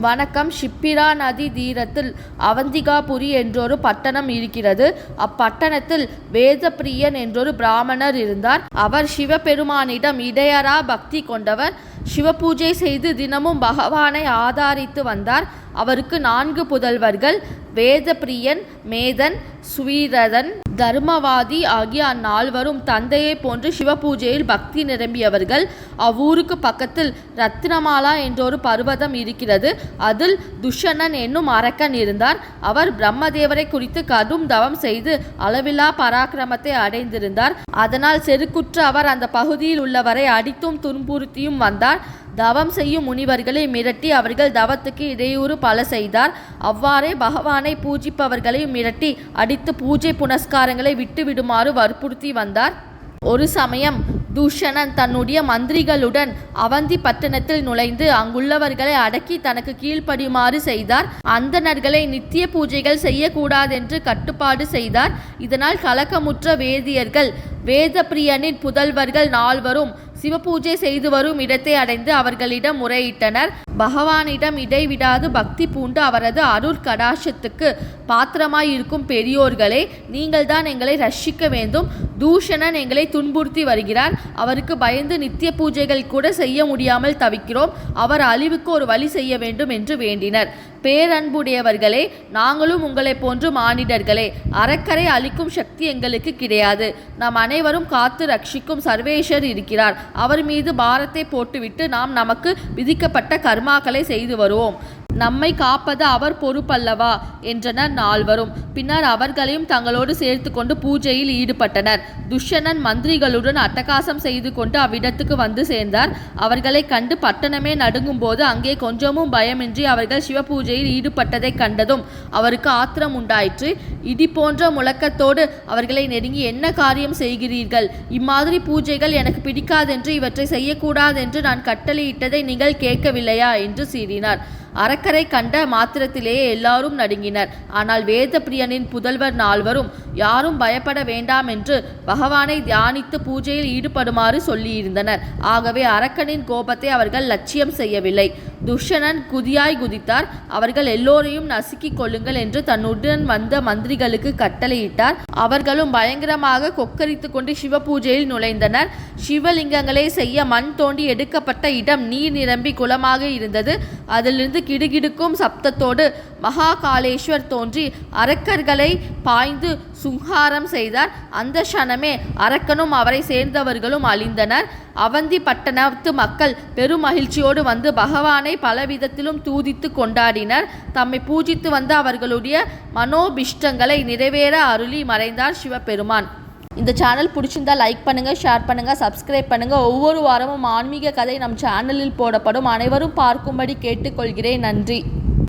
வணக்கம். ஷிப்பிரா நதி தீரத்தில் அவந்திகாபுரி என்றொரு பட்டணம் இருக்கிறது. அப்பட்டணத்தில் வேதப்பிரியன் என்றொரு பிராமணர் இருந்தார். அவர் சிவபெருமானிடம் இடையரா பக்தி கொண்டவர். சிவபூஜை செய்து தினமும் பகவானை ஆதாரித்து வந்தார். அவருக்கு நான்கு புதல்வர்கள் வேதப்பிரியன் மேதன் சுவீரதன் தர்மவாதி ஆகிய அந்நால்வரும் தந்தையைப் போன்று சிவபூஜையில் பக்தி நிரம்பியவர்கள். அவ்வூருக்கு பக்கத்தில் ரத்தினமாலா என்றொரு பர்வதம் இருக்கிறது. அதில் துஷணன் என்னும் அரக்கன் இருந்தார். அவர் பிரம்மதேவரை குறித்து கடும் தவம் செய்து அளவில்லா பராக்கிரமத்தை அடைந்திருந்தார். அதனால் செருக்குற்ற அவர் அந்த பகுதியில் உள்ளவரை அடித்தும் துன்புறுத்தியும் வந்தார். தவம் செய்யும் முனிவர்களை மிரட்டி அவர்கள் தவத்துக்கு இடையூறு பல செய்தார். அவ்வாறே பகவானை பூஜிப்பவர்களை மிரட்டி அடித்து பூஜை புனஸ்காரங்களை விட்டுவிடுமாறு வற்புறுத்தி வந்தார். ஒரு சமயம் தூஷணன் தன்னுடைய மந்திரிகளுடன் அவந்தி பட்டணத்தில் நுழைந்து அங்குள்ளவர்களை அடக்கி தனக்கு கீழ்ப்படியுமாறு செய்தார். அந்தணர்களை நித்திய பூஜைகள் செய்யக்கூடாதென்று கட்டுப்பாடு செய்தார். இதனால் கலக்கமுற்ற வேதியர்கள் வேதப்பிரியனின் புதல்வர்கள் நால்வரும் சிவபூஜை செய்து வரும் இடத்தை அடைந்து அவர்களிடம் முறையிட்டனர். பகவானிடம் இடைவிடாது பக்தி பூண்டு அவரது அருள் கடாசத்துக்கு பாத்திரமாயிருக்கும் பெரியோர்களே நீங்கள்தான் எங்களை ரஷிக்க வேண்டும். தூஷணன் எங்களை துன்புறுத்தி வருகிறார். அவருக்கு பயந்து நித்திய பூஜைகள் கூட செய்ய முடியாமல் தவிக்கிறோம். அவர் அழிவுக்கு ஒரு வழி செய்ய வேண்டும் என்று வேண்டினர். பேரன்புடையவர்களே நாங்களும் உங்களைப் போன்று மானிடர்களே அறக்கரை அளிக்கும் சக்தி எங்களுக்கு கிடையாது. நாம் அனைவரும் காத்து ரட்சிக்கும் சர்வேஸ்வர் இருக்கிறார். அவர் மீது பாரத்தை போட்டுவிட்டு நாம் நமக்கு விதிக்கப்பட்ட கர்ம கர்மாக்களை செய்து வருவோம். நம்மை காப்பது அவர் பொறுப்பல்லவா? என்றனர் நால்வரும். பின்னர் அவர்களையும் தங்களோடு சேர்த்து கொண்டு பூஜையில் ஈடுபட்டனர். துஷ்யனன் மந்திரிகளுடன் அட்டகாசம் செய்து கொண்டு அவ்விடத்துக்கு வந்து சேர்ந்தார். அவர்களை கண்டு பட்டணமே நடுங்கும் போது அங்கே கொஞ்சமும் பயமின்றி அவர்கள் சிவபூஜையில் ஈடுபட்டதைக் கண்டதும் அவருக்கு ஆத்திரம் உண்டாயிற்று. இடி போன்ற முழக்கத்தோடு அவர்களை நெருங்கி என்ன காரியம் செய்கிறீர்கள்? இம்மாதிரி பூஜைகள் எனக்கு பிடிக்காதென்று இவற்றை செய்யக்கூடாதென்று நான் கட்டளையிட்டதை நீங்கள் கேட்கவில்லையா என்று சீறினார். அறக்கரை கண்ட மாத்திரத்திலேயே எல்லாரும் நடுங்கினர். ஆனால் வேதப்பிரியனின் புதல்வர் நால்வரும் யாரும் பயப்பட வேண்டாம் என்று பகவானை தியானித்து பூஜையில் ஈடுபடுமாறு சொல்லியிருந்தனர். ஆகவே அரக்கனின் கோபத்தை அவர்கள் லட்சியம் செய்யவில்லை. துஷணன் குதியாய் குதித்தார். அவர்கள் எல்லோரையும் நசுக்கிக் கொள்ளுங்கள் என்று தன்னுடன் வந்த மந்திரிகளுக்கு கட்டளையிட்டார். அவர்களும் பயங்கரமாக கொக்கரித்து கொண்டு சிவ பூஜையில் நுழைந்தனர். சிவலிங்கங்களை செய்ய மண் தோண்டி எடுக்கப்பட்ட இடம் நீர் நிரம்பி குளமாக இருந்தது. அதிலிருந்து கிடுகிடுக்கும் சப்தத்தோடு மகாகாலேஸ்வர் தோன்றி அரக்கர்களை பாய்ந்து சுங்காரம் செய்தார். அந்த க்ஷணமே அரக்கனும் அவரை சேர்ந்தவர்களும் அழிந்தனர். அவந்தி பட்டணத்து மக்கள் பெரும் மகிழ்ச்சியோடு வந்து பகவானை பலவிதத்திலும் தூதித்து கொண்டாடினர். தம்மை பூஜித்து வந்த அவர்களுடைய மனோபிஷ்டங்களை நிறைவேற அருளி மறைந்தார் சிவபெருமான். இந்த சேனல் பிடிச்சிருந்தா லைக் பண்ணுங்கள் ஷேர் பண்ணுங்கள் சப்ஸ்கிரைப் பண்ணுங்கள் ஒவ்வொரு வாரமும் ஆன்மீக கதை நம் சேனலில் போடப்படும். அனைவரும் பார்க்கும்படி கேட்டுக்கொள்கிறேன். நன்றி.